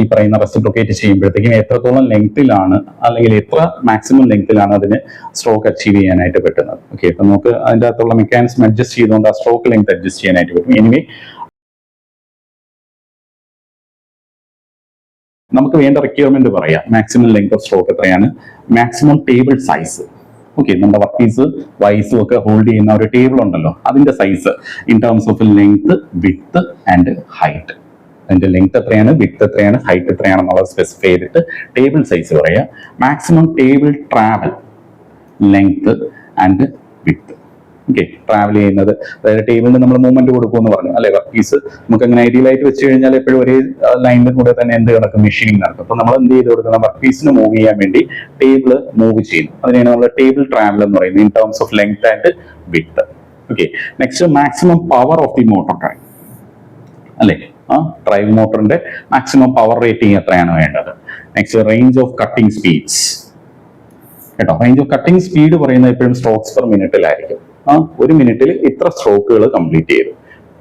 ഈ പറയുന്ന റെസിപ്രോക്കേറ്റ് ചെയ്യുമ്പോഴത്തേക്കും എത്രത്തോളം ലെങ്തിലാണ് അല്ലെങ്കിൽ എത്ര മാക്സിമം ലെങ്തിലാണ് അതിന് സ്ട്രോക്ക് അച്ചീവ് ചെയ്യാനായിട്ട് പറ്റുന്നത്. ഓക്കെ അപ്പൊ നമുക്ക് അതിന്റെ അകത്തുള്ള മെക്കാനിസം അഡ്ജസ്റ്റ് ചെയ്തുകൊണ്ട് ആ സ്ട്രോക്ക് ലെങ്ത് അഡ്ജസ്റ്റ് ചെയ്യാനായിട്ട് പറ്റും. എനിവേ നമുക്ക് വേണ്ട റിക്വയർമെന്റ് പറയാം. മാക്സിമം ലെങ്ത് ഓഫ് സ്ട്രോക്ക് എത്രയാണ്? മാക്സിമം ടേബിൾ സൈസ് ഓക്കെ നമ്മുടെ വർക്ക് പീസ് വൈസും ഒക്കെ ഹോൾഡ് ചെയ്യുന്ന ഒരു ടേബിൾ ഉണ്ടല്ലോ. അതിന്റെ size in terms of length width and height അതിന്റെ ലെങ്ത് എത്രയാണ്? വിത്ത് എത്രയാണ്? ഹൈറ്റ് എത്രയാണ് എത്രയാണെന്നുള്ളത് സ്പെസിഫൈ ചെയ്തിട്ട് ടേബിൾ സൈസ് പറയാം. Maximum table travel length and width okay travel ചെയ്യുന്നത്. അതായത് ടേബിളിന് നമ്മൾ മൂവ്മെന്റ് കൊടുക്കുമെന്ന് പറഞ്ഞു. അല്ലെ? വർക്ക് പീസ് നമുക്ക് അങ്ങനെ ഐഡിയലായിട്ട് വെച്ച് കഴിഞ്ഞാൽ എപ്പോഴും ഒരേ ലൈനിൽ കൂടെ തന്നെ എന്ത് കിടക്കും? മെഷീനിങ് നടക്കും. അപ്പൊ നമ്മൾ എന്ത് ചെയ്ത് കൊടുക്കണം? വർക്ക് പീസിന് മൂവ് ചെയ്യാൻ വേണ്ടി ടേബിൾ മൂവ് ചെയ്യുന്നു. അതിനാണ് നമ്മൾ ടേബിൾ ട്രാവൽ എന്ന് പറയുന്നത്. In terms of length and width okay next maximum power of the motor drive അല്ലെ? ആ ഡ്രൈവ് മോട്ടറിന്റെ മാക്സിമം പവർ റേറ്റിംഗ് എത്രയാണ് വേണ്ടത്? Next range of cutting speeds കേട്ടോ? റേഞ്ച് ഓഫ് കട്ടിംഗ് സ്പീഡ് പറയുന്നത് എപ്പോഴും സ്ട്രോക്സ് പെർ മിനിറ്റിലായിരിക്കും ആ ഒരു മിനിറ്റിൽ ഇത്ര സ്ട്രോക്കുകൾ കംപ്ലീറ്റ് ചെയ്തു.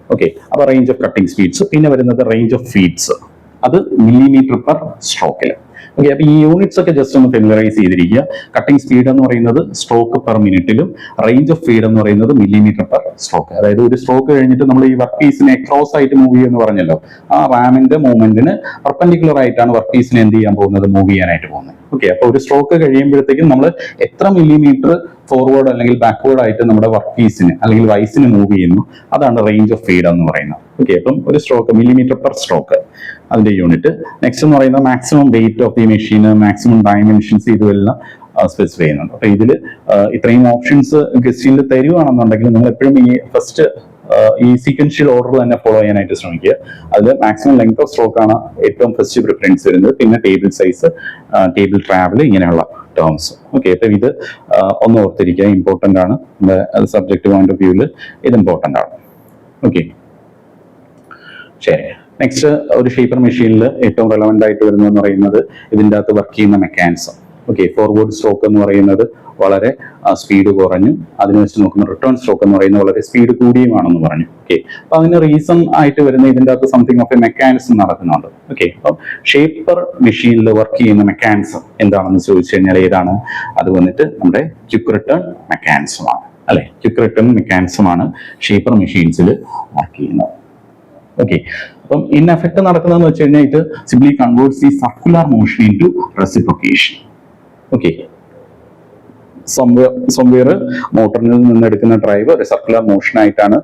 ഓക്കെ അപ്പൊ റേഞ്ച് ഓഫ് കട്ടിംഗ് സ്പീഡ്സ് പിന്നെ വരുന്നത് റേഞ്ച് ഓഫ് ഫീഡ്സ് അത് മില്ലിമീറ്റർ പെർ സ്ട്രോക്കിൽ ഓക്കെ അപ്പൊ ഈ യൂണിറ്റ്സ് ഒക്കെ ജസ്റ്റ് ഒന്ന് ഫെമിലറൈസ് ചെയ്തിരിക്കുക. കട്ടിംഗ് സ്പീഡ് എന്ന് പറയുന്നത് സ്ട്രോക്ക് പെർ മിനിറ്റിലും റേഞ്ച് ഓഫ് ഫീഡ് എന്ന് പറയുന്നത് മില്ലിമീറ്റർ പെർ സ്ട്രോക്ക് അതായത് ഒരു സ്ട്രോക്ക് കഴിഞ്ഞിട്ട് നമ്മൾ ഈ വർക്ക് പീസിനെ ക്രോസ് ആയിട്ട് മൂവ് ചെയ്യുമെന്ന് പറഞ്ഞല്ലോ. ആ റാമിന്റെ മൂവ്മെന്റിന് പെർപെൻഡിക്കുലർ ആയിട്ടാണ് വർക്ക് പീസിനെ എന്ത് ചെയ്യാൻ പോകുന്നത്? മൂവ് ചെയ്യാനായിട്ട് പോകുന്നത്. ഓക്കെ അപ്പൊ ഒരു സ്ട്രോക്ക് കഴിയുമ്പോഴത്തേക്കും നമ്മൾ എത്ര മില്ലിമീറ്റർ ഫോർവേഡ് അല്ലെങ്കിൽ ബാക്ക്വേർഡ് ആയിട്ട് നമ്മുടെ വർക്ക് പീസിന് അല്ലെങ്കിൽ വൈസിന് മൂവ് ചെയ്യുന്നു? അതാണ് റേഞ്ച് ഓഫ് ഫീഡ് എന്ന് പറയുന്നത്. ഓക്കെ അപ്പം ഒരു സ്ട്രോക്ക് മില്ലിമീറ്റർ പെർ സ്ട്രോക്ക് അതിന്റെ യൂണിറ്റ് നെക്സ്റ്റ് എന്ന് പറയുന്നത് മാക്സിമം വെയിറ്റ് ഓഫ് ദി മെഷീന് മാക്സിമം ഡയമെൻഷൻസ് ഇതുമെല്ലാം സ്പെസിഫൈ ചെയ്യുന്നുണ്ട്. അപ്പൊ ഇതിൽ ഇത്രയും ഓപ്ഷൻസ് ഗസ്റ്റിൽ തരുവാണെന്നുണ്ടെങ്കിൽ നിങ്ങൾ എപ്പോഴും ഈ ഫസ്റ്റ് ഈ സീക്വൻഷ്യൽ ഓർഡർ തന്നെ ഫോളോ ചെയ്യാനായിട്ട് ശ്രമിക്കുക. അതിൽ മാക്സിമം ലെങ്ത് ഓഫ് സ്ട്രോക്ക് ആണ് ഏറ്റവും ഫസ്റ്റ് പ്രിഫറൻസ് വരുന്നത്. പിന്നെ ടേബിൾ സൈസ് ടേബിൾ ട്രാവൽ ഇങ്ങനെയുള്ള ടേംസ് ഓക്കെ അപ്പൊ ഇത് ഒന്ന് ഓർത്തിരിക്കുക. ഇമ്പോർട്ടന്റ് ആണ്. സബ്ജക്ട് പോയിന്റ് ഓഫ് വ്യൂവിൽ ഇത് ഇമ്പോർട്ടന്റ് ആണ്. ഓക്കെ ശരി. നെക്സ്റ്റ് ഒരു ഷേപ്പർ മെഷീനിൽ ഏറ്റവും റെലവെന്റ് ആയിട്ട് വരുന്നതെന്ന് പറയുന്നത് ഇതിന്റെ അകത്ത് വർക്ക് ചെയ്യുന്ന മെക്കാനിസം ഓക്കെ ഫോർവേഡ് സ്ട്രോക്ക് എന്ന് പറയുന്നത് വളരെ സ്പീഡ് കുറഞ്ഞു. അതിന് വെച്ച് നോക്കുമ്പോൾ റിട്ടേൺ സ്ട്രോക്ക് എന്ന് പറയുന്നത് വളരെ സ്പീഡ് കൂടിയുമാണെന്ന് പറഞ്ഞു. ഓക്കെ അപ്പൊ അതിന് റീസൺ ആയിട്ട് വരുന്ന ഇതിന്റെ അകത്ത് സംതിങ് ഓഫ് എ മെക്കാനിസം നടക്കുന്നുണ്ട്. ഓക്കെ അപ്പം ഷേപ്പർ മെഷീനിൽ വർക്ക് ചെയ്യുന്ന മെക്കാനിസം എന്താണെന്ന് ചോദിച്ചു കഴിഞ്ഞാൽ ഏതാണ്? അത് വന്നിട്ട് നമ്മുടെ ക്യുക്ക് റിട്ടേൺ മെക്കാനിസമാണ് അല്ലെ? ക്യുക്ക് റിട്ടേൺ മെക്കാനിസമാണ് ഷേപ്പർ മെഷീൻസിൽ വർക്ക് ചെയ്യുന്നത്. ഓക്കെ അപ്പം ഇൻ എഫക്ട് നടക്കുന്നതെന്ന് വെച്ച് കഴിഞ്ഞാൽ ഇത് സിംപ്ലി കൺവേർട്സ് ഈ circular motion into reciprocation okay somewhere മോട്ടറിൽ നിന്ന് എടുക്കുന്ന ഡ്രൈവ് ഒരു സർക്കുലർ മോഷൻ ആയിട്ടാണ്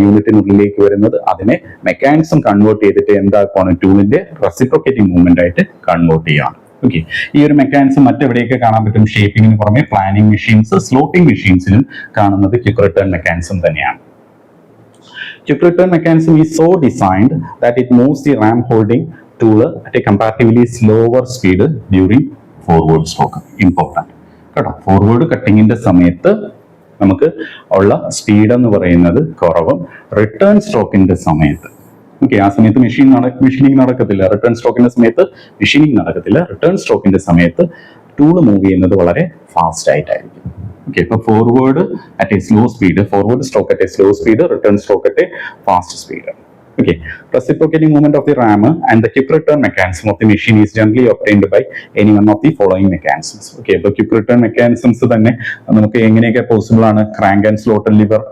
യൂണിറ്റിനുള്ളിലേക്ക് വരുന്നത്. അതിനെ മെക്കാനിസം കൺവേർട്ട് ചെയ്തിട്ട് എന്താക്കുവാണ്? ടൂളിന്റെ റെസിപ്രോക്കേറ്റിംഗ് മൂവ്മെന്റ് ആയിട്ട് കൺവേർട്ട് ചെയ്യുകയാണ് ഓക്കെ ഈ ഒരു മെക്കാനിസം മറ്റെവിടെയൊക്കെ കാണാൻ പറ്റും? ഷേപ്പിങ്ങിന് പുറമെ പ്ലാനിങ് മെഷീൻസ് സ്ലോട്ടിംഗ് മെഷീൻസിലും കാണുന്നത് റിട്ടേൺ മെക്കാനിസം തന്നെയാണ്. Return mechanism is so designed that it moves the ram holding tool at a comparatively slower speed during forward stroke. Important. കേട്ടോ? ഫോർവേഡ് കട്ടിങ്ങിന്റെ സമയത്ത് നമുക്ക് ഉള്ള സ്പീഡ് എന്ന് പറയുന്നത് കുറവും. റിട്ടേൺ സ്ട്രോക്കിന്റെ സമയത്ത്. ഓക്കെ ആ സമയത്ത് മെഷീൻ മെഷീനിങ് നടക്കത്തില്ല. റിട്ടേൺ സ്ട്രോക്കിന്റെ സമയത്ത് മെഷീനിങ് നടക്കത്തില്ല. റിട്ടേൺ സ്ട്രോക്കിന്റെ സമയത്ത് ടൂൾ മൂവ് ചെയ്യുന്നത് വളരെ ഫാസ്റ്റ് ആയിട്ടായിരിക്കും. ഓക്കെ ഇപ്പൊ forward at a slow speed forward stroke at a slow speed return stroke at a fast speed Okay. Reciprocating movement of the ram and the quick return mechanism of the machine is generally obtained by any one of the following mechanisms. Okay. അപ്പോൾ quick return mechanisms തന്നെ നമുക്ക് എങ്ങനെയൊക്കെ possible ആണ് crank and slotted lever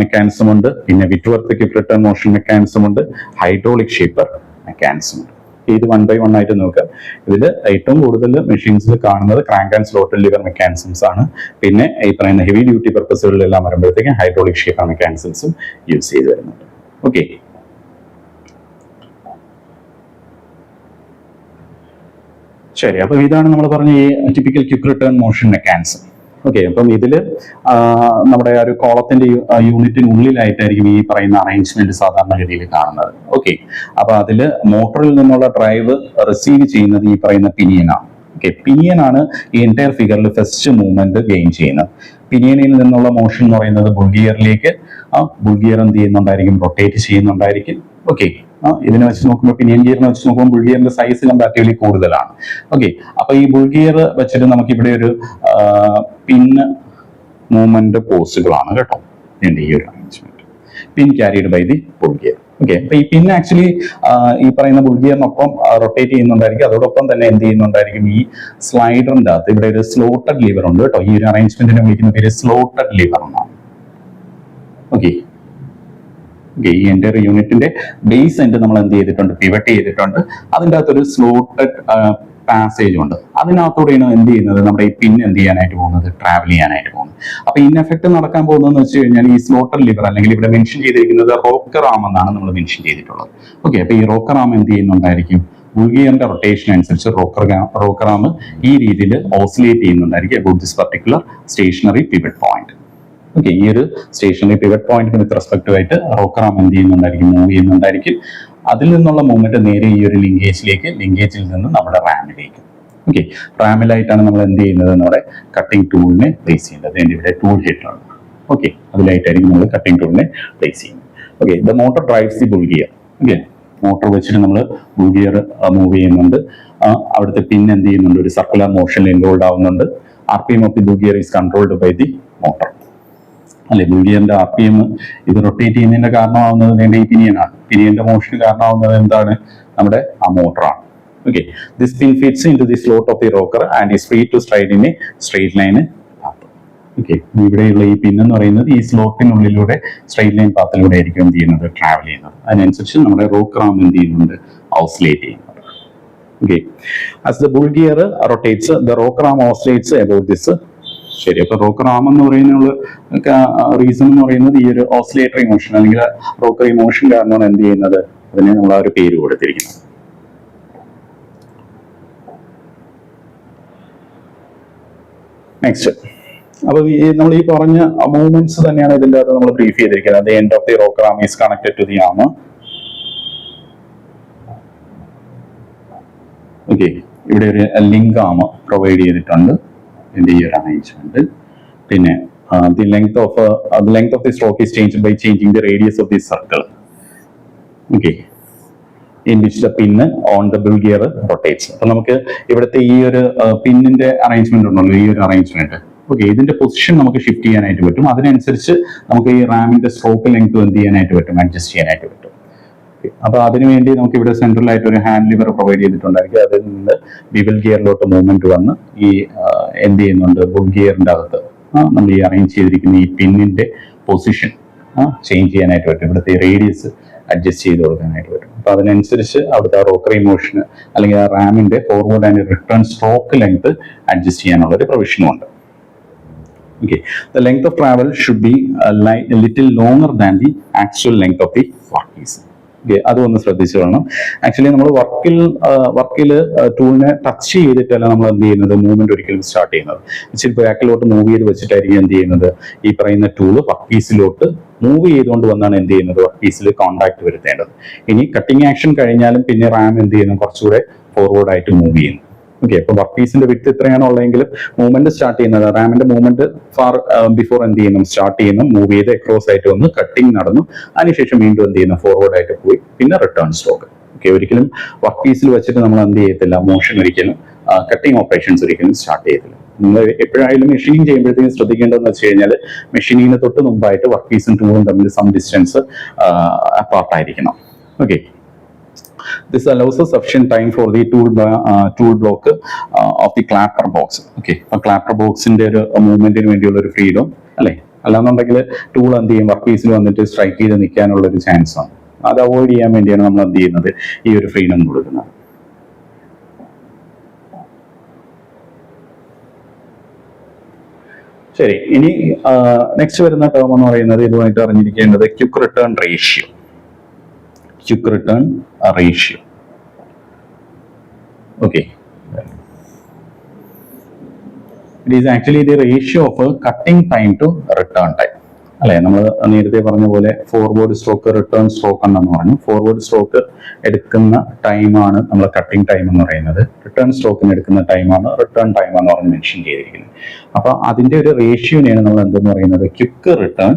mechanism ഉണ്ട് പിന്നെ Whitworth quick return motion mechanism ഉണ്ട് hydraulic shaper mechanism ഉണ്ട് ഇത് വൺ ബൈ വൺ ആയിട്ട് നോക്കുക. ഇതിൽ ഏറ്റവും കൂടുതൽ മെഷീൻസിൽ കാണുന്നത് crank and slot lever mechanisms ആണ്. പിന്നെ ഈ പറയുന്ന ഹെവി ഡ്യൂട്ടി പർപ്പസുകളിലെല്ലാം വരുമ്പോഴത്തേക്കും ഹൈഡ്രോളിക് ഷീപ്പർ മെക്കാനിസംസും യൂസ് ചെയ്ത് വരുന്നുണ്ട് ഓക്കെ ശരി. അപ്പൊ ഇതാണ് നമ്മൾ പറഞ്ഞ ഈ typical quick return motion mechanism okay അപ്പം ഇതിൽ നമ്മുടെ ഒരു കോളത്തിന്റെ യൂണിറ്റിനുള്ളിലായിട്ടായിരിക്കും ഈ പറയുന്ന അറേഞ്ച്മെന്റ് സാധാരണഗതിയിൽ കാണുന്നത്. ഓക്കെ അപ്പൊ അതിൽ മോട്ടറിൽ നിന്നുള്ള ഡ്രൈവ് റിസീവ് ചെയ്യുന്നത് ഈ പറയുന്ന പിനിയനാണ് ഓക്കെ പിനിയൻ ആണ് ഈ എന്റയർ ഫിഗറിൽ ഫസ്റ്റ് മൂവ്മെന്റ് ഗെയിൻ ചെയ്യുന്നത്. പിനിയനിൽ നിന്നുള്ള മോഷൻ എന്ന് പറയുന്നത് ബുൾഗിയറിലേക്ക് ആ ബുൾഗിയർ എന്ത് ചെയ്യുന്നുണ്ടായിരിക്കും? റൊട്ടേറ്റ് ചെയ്യുന്നുണ്ടായിരിക്കും. ഓക്കെ ഇതിനെ വെച്ച് നോക്കുമ്പോൾ പിനിയൻ ഗിയറിനെ വെച്ച് നോക്കുമ്പോൾ ബുൾഗിയറിന്റെ സൈസ് കമ്പാരിറ്റീവ്ലി കൂടുതലാണ്. ഓക്കെ അപ്പൊ ഈ ബുൾഗിയർ വെച്ചിട്ട് നമുക്ക് ഇവിടെ ഒരു പിന്ന് മൂവ്മെന്റ് പോസ്റ്റുകളാണ് കേട്ടോ. ഈ ഒരു arrangement pin carried by the bull gear okay അപ്പൊ ഈ പിൻ ആക്ച്വലി ഈ പറയുന്ന ബുൾഗിയറിനൊപ്പം റൊട്ടേറ്റ് ചെയ്യുന്നുണ്ടായിരിക്കും. അതോടൊപ്പം തന്നെ എന്ത് ചെയ്യുന്നുണ്ടായിരിക്കും? ഈ സ്ലൈഡറിന്റെ അകത്ത് ഇവിടെ ഒരു സ്ലോട്ടഡ് ലിവർ ഉണ്ട് കേട്ടോ. ഈ ഒരു അറേഞ്ച്മെന്റിനെ വിളിക്കുന്ന പേര് സ്ലോട്ടഡ് ലിവർ എന്നാണ്. ഓക്കെ എന്റെ യൂണിറ്റിന്റെ ബേസ് എൻഡ് നമ്മൾ എന്ത് ചെയ്തിട്ടുണ്ട്? പിവറ്റ് ചെയ്തിട്ടുണ്ട്. അതിന്റെ അകത്തൊരു സ്ലോട്ടഡ് പാസേജ് ഉണ്ട്. അതിനകത്തൂടെയാണ് എന്ത് ചെയ്യുന്നത്? നമ്മുടെ ഈ പിൻ എന്ത് ചെയ്യാനായിട്ട് പോകുന്നത്? ട്രാവൽ ചെയ്യാനായിട്ട് പോകുന്നത്. അപ്പൊ ഇൻ എഫക്ട് നടക്കാൻ പോകുന്നതെന്ന് വെച്ച് കഴിഞ്ഞാൽ ഈ സ്ലോട്ടർ ലിവർ അല്ലെങ്കിൽ ഇവിടെ മെൻഷൻ ചെയ്തിരിക്കുന്നത് റോക്കർ ആം എന്നാണ് നമ്മൾ മെൻഷൻ ചെയ്തിട്ടുള്ളത്. ഓക്കെ അപ്പൊ ഈ റോക്കർ ആം എന്ത് ചെയ്യുന്നുണ്ടായിരിക്കും? ബുൾഗിയറിന്റെ റൊട്ടേഷൻ അനുസരിച്ച് റോക്കർ റോക്കർ ആം ഈ രീതിയിൽ oscillate ചെയ്യുന്നുണ്ടായിരിക്കും about this particular stationary pivot point okay ഈ ഒരു സ്റ്റേഷനറി പിവറ്റ് പോയിന്റിന് വിത്ത് റെസ്പെക്റ്റീവ് ആയിട്ട് റോക്കറാം എന്ത് ചെയ്യുന്നുണ്ടായിരിക്കും? മൂവ് ചെയ്യുന്നുണ്ടായിരിക്കും. അതിൽ നിന്നുള്ള മൂവ്മെന്റ് നേരെ ഈ ഒരു ലിങ്കേജിലേക്ക് ലിങ്കേജിൽ നിന്ന് നമ്മുടെ റാമിലേക്ക് ഓക്കെ റാമിലായിട്ടാണ് നമ്മൾ എന്ത് ചെയ്യുന്നത്? നമ്മുടെ കട്ടിംഗ് ടൂളിനെ പ്ലേസ് ചെയ്യുന്നത്. എന്റെ ഇവിടെ ടൂൾ ഹിറ്റാണ് ഓക്കെ അതിലായിട്ടായിരിക്കും നമ്മൾ കട്ടിംഗ് ടൂളിനെ പ്ലേസ് ചെയ്യുന്നത്. Okay the motor drives the bull gear okay motor വെച്ചിട്ട് നമ്മൾ ബുൾ ഗിയർ മൂവ് ചെയ്യുന്നുണ്ട്. അവിടുത്തെ പിൻ എന്ത് ചെയ്യുന്നുണ്ട്? ഒരു സർക്കുലർ മോഷനിൽ ഇൻവോൾവ് ആവുന്നുണ്ട്. R P M of the bull gear is controlled by the motor അല്ലെ ബുൾഗിയറിന്റെ ആർ പി എം ഇത് റൊട്ടേറ്റ് ചെയ്യുന്നതിന്റെ കാരണമാവുന്നത് ഇതിന്റെ ഈ പിനിയനാണ്. പിനിയന്റെ മോഷന് കാരണമാവുന്നത് എന്താണ്? നമ്മുടെ ആ മോട്ടറാണ്. Okay this pin fits into the slot of the rocker and is free to stride in a straight line okay ഇവിടെയുള്ള ഈ പിൻ എന്ന് പറയുന്നത് ഈ സ്ലോട്ടിനുള്ളിലൂടെ സ്ട്രെയിറ്റ് ലൈൻ പാത്തിലൂടെ ആയിരിക്കും എന്ത് ചെയ്യുന്നത്? ട്രാവൽ ചെയ്യുന്നത്. അതിനനുസരിച്ച് നമ്മുടെ റോക്കർ ആം എന്ത് ചെയ്യുന്നുണ്ട്? ഓസ്ലേറ്റ് ചെയ്യുന്നത് okay as the bull gear rotates the rocker arm oscillates about this ശരി അപ്പൊ റോക്കർ ആം എന്ന് പറയുന്ന റീസൺ എന്ന് പറയുന്നത് ഈ ഒരു ഓസിലേറ്ററി മോഷൻ അല്ലെങ്കിൽ റോക്കർ ഇമോഷൻ കാരണമാണ് എന്ത് ചെയ്യുന്നത്? അതിനെ നമ്മൾ ആ ഒരു പേര് കൊടുത്തിരിക്കുന്നത്. നെക്സ്റ്റ് അപ്പൊ നമ്മൾ ഈ പറഞ്ഞ മൂവ്മെന്റ്സ് തന്നെയാണ് ഇതിന്റെ അകത്ത് നമ്മൾ ബ്രീഫ് ചെയ്തിരിക്കുന്നത്. End of the rocker arm is connected to the arm okay ഇവിടെ ഒരു ലിങ്ക് ആം പ്രൊവൈഡ് ചെയ്തിട്ടുണ്ട്. ഇതിന്റെ ഈ ഒരു അറേഞ്ച്മെന്റ് പിന്നെ the length of the length of the stroke is change by changing the radius of the circle okay in which the pin on the bull gear rotates അപ്പൊ നമുക്ക് ഇവിടുത്തെ ഈ ഒരു പിന്നിന്റെ അറേഞ്ച്മെന്റ് ഉണ്ടല്ലോ ഈ ഒരു അറേഞ്ച്മെന്റ് ഓക്കെ ഇതിന്റെ പൊസിഷൻ നമുക്ക് ഷിഫ്റ്റ് ചെയ്യാനായിട്ട് പറ്റും. അതിനനുസരിച്ച് നമുക്ക് ഈ റാമിന്റെ സ്ട്രോക്ക് ലെങ്ത് എന്ത് ചെയ്യാനായിട്ട് പറ്റും? അഡ്ജസ്റ്റ് ചെയ്യാനായിട്ട് പറ്റും. അപ്പൊ അതിനുവേണ്ടി നമുക്ക് ഇവിടെ സെൻട്രൽ ആയിട്ട് ഒരു ഹാൻഡ് ലിവർ പ്രൊവൈഡ് ചെയ്തിട്ടുണ്ടായിരിക്കും. അതിൽ നിന്ന് ബിബിൾ ഗിയറിലോട്ട് മൂവ്മെന്റ് വന്ന് ഈ എന്ത് ചെയ്യുന്നുണ്ട്? ബുഡ് ഗിയറിന്റെ അകത്ത് നമ്മൾ ഈ അറേഞ്ച് ചെയ്തിരിക്കുന്ന ഈ പിന്നിന്റെ പൊസിഷൻ ചേഞ്ച് ചെയ്യാനായിട്ട് പറ്റും. ഇവിടുത്തെ റേഡിയസ് അഡ്ജസ്റ്റ് ചെയ്ത് കൊടുക്കാനായിട്ട് പറ്റും. അപ്പൊ അതിനനുസരിച്ച് അവിടുത്തെ റോക്കറി മോഷന് അല്ലെങ്കിൽ ആ റാമിന്റെ forward and return stroke length adjust ചെയ്യാനുള്ള ഒരു പ്രൊവിഷനും ഉണ്ട്. Okay the of travel should be a, li- a little longer than the actual length of the ഒന്ന് ശ്രദ്ധിച്ചു വേണം ആക്ച്വലി നമ്മൾ വർക്കിൽ വർക്കിൽ ടൂളിനെ ടച്ച് ചെയ്തിട്ടല്ല നമ്മൾ എന്ത് ചെയ്യുന്നത്? മൂവ്മെന്റ് ഒരിക്കലും സ്റ്റാർട്ട് ചെയ്യുന്നത്. ഇച്ചിരി ബാക്കിലോട്ട് മൂവ് ചെയ്ത് വെച്ചിട്ടായിരിക്കും എന്ത് ചെയ്യുന്നത്? ഈ പറയുന്ന ടൂൾ വർക്ക് പീസിലോട്ട് മൂവ് ചെയ്തുകൊണ്ട് വന്നാണ് എന്ത് ചെയ്യുന്നത്? വർക്ക് പീസിൽ കോണ്ടാക്ട് വരുത്തേണ്ടത്. ഇനി കട്ടിങ് ആക്ഷൻ കഴിഞ്ഞാലും പിന്നെ റാം എന്ത് ചെയ്യുന്നു? കുറച്ചുകൂടെ ഫോർവേഡ് ആയിട്ട് മൂവ് ചെയ്യുന്നു. ഓക്കെ അപ്പൊ വർക്ക് പീസിന്റെ വിട്ട് ഇത്രയാണ് ഉള്ളതെങ്കിലും മൂവ്മെന്റ് സ്റ്റാർട്ട് ചെയ്യുന്നത്. റാമിന്റെ മൂവ്മെന്റ് ഫാർ ബിഫോർ എന്ത് ചെയ്യുന്നു? സ്റ്റാർട്ട് ചെയ്യുന്നു. മൂവ് ചെയ്ത് അക്രോസ് ആയിട്ട് വന്ന്. കട്ടിങ് നടന്നു. അതിനുശേഷം വീണ്ടും എന്ത് ചെയ്യുന്നു? ഫോർവേഡ് ആയിട്ട് പോയി. പിന്നെ റിട്ടേൺ സ്ട്രോക്ക് ഓക്കെ ഒരിക്കലും വർക്ക് പീസിൽ വെച്ചിട്ട് നമ്മൾ എന്ത് ചെയ്യത്തില്ല. മോഷൻ ഒരിക്കലും കട്ടിങ് ഓപ്പറേഷൻസ് ഒരിക്കലും സ്റ്റാർട്ട് ചെയ്യത്തില്ല. നിങ്ങൾ എപ്പോഴായാലും മെഷീൻ ചെയ്യുമ്പോഴത്തേക്കും ശ്രദ്ധിക്കേണ്ടതെന്ന് വെച്ച് കഴിഞ്ഞാൽ മെഷീനിങ്ങിന് തൊട്ട് മുമ്പായിട്ട് വർക്ക് പീസും ടൂളും തമ്മിൽ some distance അപ്പാർട്ടായിരിക്കണം okay this allows us sufficient time for the tool uh, tool block uh, of the clapper box. Okay അപ്പൊ clapper ബോക്സിന്റെ ഒരു മൂവ്മെന്റിന് വേണ്ടിയുള്ള ഒരു ഫ്രീഡം അല്ലെ? അല്ലാന്നുണ്ടെങ്കിൽ ടൂൾ എന്ത് ചെയ്യും? വർക്ക് പീസിൽ വന്നിട്ട് സ്ട്രൈക്ക് ചെയ്ത് നിൽക്കാനുള്ള ഒരു ചാൻസ് ആണ്. അത് അവോയ്ഡ് ചെയ്യാൻ വേണ്ടിയാണ് നമ്മൾ എന്ത് ചെയ്യുന്നത്? ഈ ഒരു ഫ്രീഡം കൊടുക്കുന്നത്. ശരി ഇനി നെക്സ്റ്റ് വരുന്ന ടേം എന്ന് പറയുന്നത് ഇതുമായിട്ട് അറിഞ്ഞിരിക്കേണ്ടത് quick return ratio quick return ratio okay it is actually the ratio of cutting time to return time അല്ലെ? നമ്മൾ നേരത്തെ പറഞ്ഞ പോലെ ഫോർവേഡ് സ്ട്രോക്ക് റിട്ടേൺ സ്ട്രോക്ക് എന്നു പറഞ്ഞു ഫോർവേഡ് സ്ട്രോക്ക് എടുക്കുന്ന ടൈമാണ് നമ്മൾ കട്ടിംഗ് ടൈം എന്ന് പറയുന്നത്. റിട്ടേൺ സ്ട്രോക്കിന് എടുക്കുന്ന ടൈമാണ് റിട്ടേൺ ടൈം എന്ന് പറഞ്ഞ് മെൻഷൻ ചെയ്തിരിക്കുന്നത്. അപ്പൊ അതിന്റെ ഒരു റേഷ്യോനെയാണ് നമ്മൾ എന്തെന്ന് പറയുന്നത്? ക്യുക്ക് റിട്ടേൺ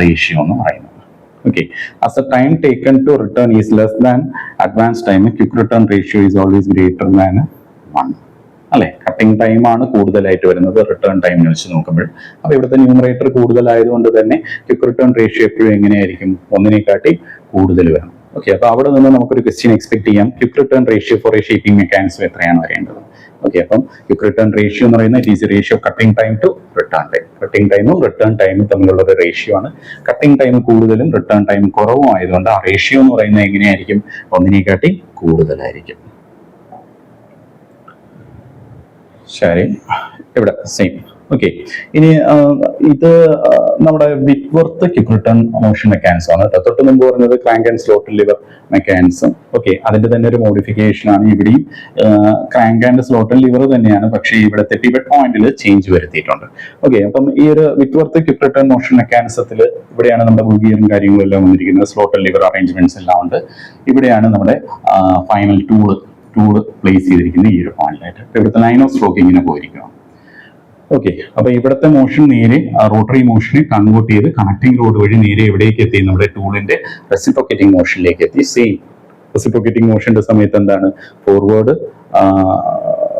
റേഷ്യോ എന്ന് പറയുന്നത്. Okay, as the time taken to return is less than advance time, quick return ratio is always greater than 1. അല്ലെ? കട്ടിംഗ് ടൈം ആണ് കൂടുതലായിട്ട് വരുന്നത് റിട്ടേൺ ടൈമിനെ വെച്ച് നോക്കുമ്പോൾ. അപ്പൊ ഇവിടുത്തെ ന്യൂമറേറ്റർ കൂടുതലായതുകൊണ്ട് തന്നെ ക്വിക്ക് റിട്ടേൺ റേഷ്യോ എപ്പോഴും എങ്ങനെയായിരിക്കും? ഒന്നിനെക്കാട്ടി കൂടുതൽ വരണം. ഓക്കെ അപ്പൊ അവിടെ നിന്ന് നമുക്കൊരു ക്വസ്റ്റ്യൻ എക്സ്പെക്ട് ചെയ്യാം. Quick return ratio for a shaping mechanism എത്രയാണ് വരേണ്ടത്? ഓക്കെ അപ്പം ക്വിക്ക് റിട്ടേൺ റേഷ്യോ എന്ന് പറയുന്നത് it is ratio cutting time to return time cutting ടൈമും റിട്ടേൺ ടൈമും തമ്മിലുള്ള ഒരു റേഷ്യോ ആണ്. കട്ടിംഗ് ടൈം കൂടുതലും റിട്ടേൺ ടൈം കുറവും ആയതുകൊണ്ട് ആ റേഷ്യോ എന്ന് പറയുന്നത് എങ്ങനെയായിരിക്കും? ഒന്നിനെക്കാട്ടി കൂടുതലായിരിക്കും. ശരി. ഇവിടെ സെയിം ഓക്കെ ഇനി ഇത് നമ്മുടെ വിറ്റ്വർത്ത് ക്വിക്ക് മോഷൻ മെക്കാനിസം ആണ് തൊട്ട് മുമ്പ് പറഞ്ഞത് crank and slot lever mechanism okay അതിന്റെ തന്നെ ഒരു മോഡിഫിക്കേഷൻ ആണ് ഇവിടെയും. ക്രാങ്ക് ആൻഡ് സ്ലോട്ട് ലിവർ തന്നെയാണ് പക്ഷേ ഇവിടുത്തെ പിവറ്റ് പോയിന്റിൽ ചേഞ്ച് വരുത്തിയിട്ടുണ്ട്. ഓക്കെ അപ്പം ഈ ഒരു വിറ്റ്വർത്ത് ക്വിക്ക് മോഷൻ മെക്കാനിസത്തിൽ ഇവിടെയാണ് നമ്മുടെ ബുഗിയറും കാര്യങ്ങളും എല്ലാം വന്നിരിക്കുന്നത് സ്ലോട്ട് ലിവർ അറേഞ്ച്മെന്റ്സ് എല്ലാം ഉണ്ട്. ഇവിടെയാണ് നമ്മുടെ ഫൈനൽ ടൂൾ ടൂൾ പ്ലേസ് ചെയ്തിരിക്കുന്നത് ഈ ഒരു പോയിന്റിലായിട്ട് ഇവിടുത്തെ ലൈൻ ഓഫ് സ്ട്രോക്ക് ഇങ്ങനെ പോയിരിക്കുക ഓക്കെ അപ്പൊ ഇവിടുത്തെ മോഷൻ നേരെ റോട്ടറി മോഷനെ കൺവേർട്ട് ചെയ്ത് കണക്ടിംഗ് റോഡ് വഴി നേരെ എവിടേക്ക് എത്തി? നമ്മുടെ ടൂളിന്റെ റെസിപ്രോക്കേറ്റിംഗ് മോഷനിലേക്ക് എത്തി. സെയിം റെസിപ്രോക്കേറ്റിംഗ് മോഷന്റെ സമയത്ത് എന്താണ്? ഫോർവേഡ്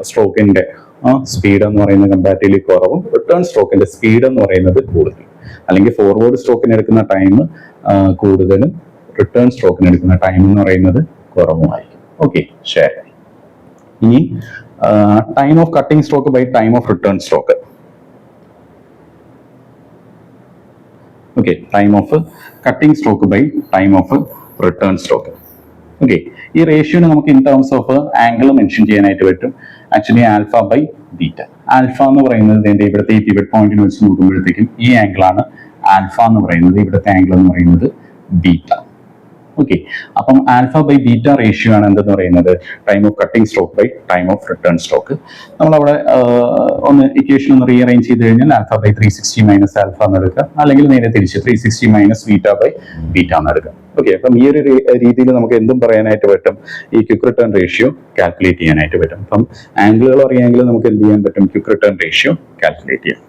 സ്ട്രോക്കിന്റെ സ്പീഡ് എന്ന് പറയുന്നത് കമ്പാരിറ്റീവ്ലി കുറവും. റിട്ടേൺ സ്ട്രോക്കിന്റെ സ്പീഡ് എന്ന് പറയുന്നത് കൂടുതൽ. അല്ലെങ്കിൽ ഫോർവേഡ് സ്ട്രോക്കിന് എടുക്കുന്ന ടൈം കൂടുതലും റിട്ടേൺ സ്ട്രോക്കിന് എടുക്കുന്ന ടൈം എന്ന് പറയുന്നത് കുറവുമായിരിക്കും. ഓക്കെ ഷെയർ ഇനി time of cutting stroke by time of return stroke okay time of cutting stroke by time of return stroke okay ഈ റേഷ്യോനെ നമുക്ക് in terms of angle mention ചെയ്യാനായിട്ട് പറ്റും. Actually alpha by beta alpha എന്ന് പറയുന്നത് എന്റെ ഇവിടുത്തെ ഈ പിവറ്റ് പോയിന്റിന് വെച്ച് നോക്കുമ്പോഴത്തേക്കും ഈ ആംഗിൾ ആണ് ആൽഫ എന്ന് പറയുന്നത്. ഇവിടുത്തെ ആംഗിൾ എന്ന് പറയുന്നത് ബീറ്റ ഓക്കെ അപ്പം ആൽഫ ബൈ ബീറ്റ റേഷ്യോ ആണ് എന്തെന്ന് പറയുന്നത്? Time of cutting stroke by time of return stroke നമ്മൾ അവിടെ ഒന്ന് ഇക്വേഷൻ ഒന്ന് റീഅറേഞ്ച് ചെയ്ത് കഴിഞ്ഞാൽ alpha by three sixty minus alpha എന്ന് എടുക്കുക. അല്ലെങ്കിൽ നേരെ തിരിച്ച് three sixty minus beta by beta എന്ന് എടുക്കുക. ഓക്കെ അപ്പം ഈ ഒരു രീതിയിൽ നമുക്ക് എന്തും പറയാനായിട്ട് പറ്റും? ഈ ക്യുക്ക് റിട്ടേൺ റേഷ്യോ കാൽക്കുലേറ്റ് ചെയ്യാനായിട്ട് പറ്റും. അപ്പം ആംഗിളുകൾ അറിയാമെങ്കിൽ നമുക്ക് എന്ത് ചെയ്യാൻ പറ്റും? ക്യുക്ക് റിട്ടേൺ റേഷ്യോ കാൽക്കുലേറ്റ് ചെയ്യാം.